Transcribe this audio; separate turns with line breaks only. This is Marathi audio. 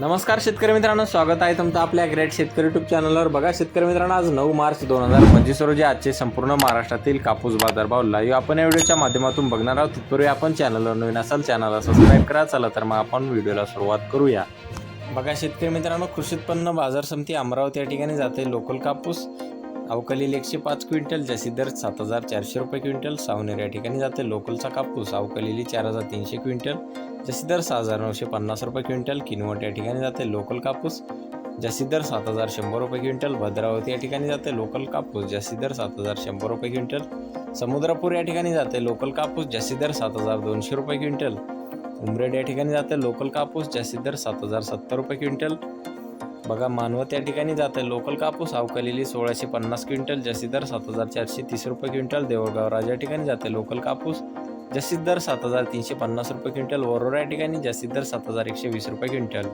नमस्कार शेतकरी मित्रांनो स्वागत आहे तुमचं आपल्या ग्रेट शेतकरी युट्यूब चॅनलवर बघा शेतकरी मित्रांनो आज नऊ मार्च दोन हजार पंचवीस रोजी आजचे संपूर्ण महाराष्ट्रातील कापूस बाजारभाव लाईव्ह आपण या व्हिडिओच्या माध्यमातून बघणार आहोत. तत्पूर्वी आपण चॅनलवर नवीन असाल चॅनलला सबस्क्राईब करा. चला तर मग आपण व्हिडिओला सुरुवात करूया. बघा शेतकरी मित्रांनो कृषी उत्पन्न बाजार समिती अमरावती या ठिकाणी जाते. लोकल कापूस अवकलील एकशे पाच क्विंटल जास्तीत दर सात हजार चारशे रुपये क्विंटल सावनेर या ठिकाणी जाते. लोकलचा कापूस अवकलेली चार हजार तीनशे क्विंटल जास्तीत दर सहा हजार नऊशे पन्नास रुपये क्विंटल किनवट या ठिकाणी जाते लोकल कापूस. जास्तीत दर सात हजार शंभर रुपये क्विंटल भद्रावती या ठिकाणी जाते लोकल कापूस. जास्तीत दर सात हजार शंभर रुपये क्विंटल समुद्रपूर या ठिकाणी जाते लोकल कापूस. जास्तीत दर सात हजार दोनशे रुपये क्विंटल उमरेड या ठिकाणी जाते लोकल कापूस. जास्तीत दर सात हजार सत्तर रुपये क्विंटल. बघा मानवत या ठिकाणी जाते लोकल कापूस. अवकलेली सोळाशे पन्नास क्विंटल जास्तीत दर सात हजार चारशे तीस रुपये क्विंटल देवळगाव राजा या ठिकाणी जाते लोकल कापूस. जास्तीत दर सात हजार तीनशे पन्नास रुपये क्विंटल वरोरा या ठिकाणी जास्तीत दर सात हजार एकशे वीस रुपये क्विंटल.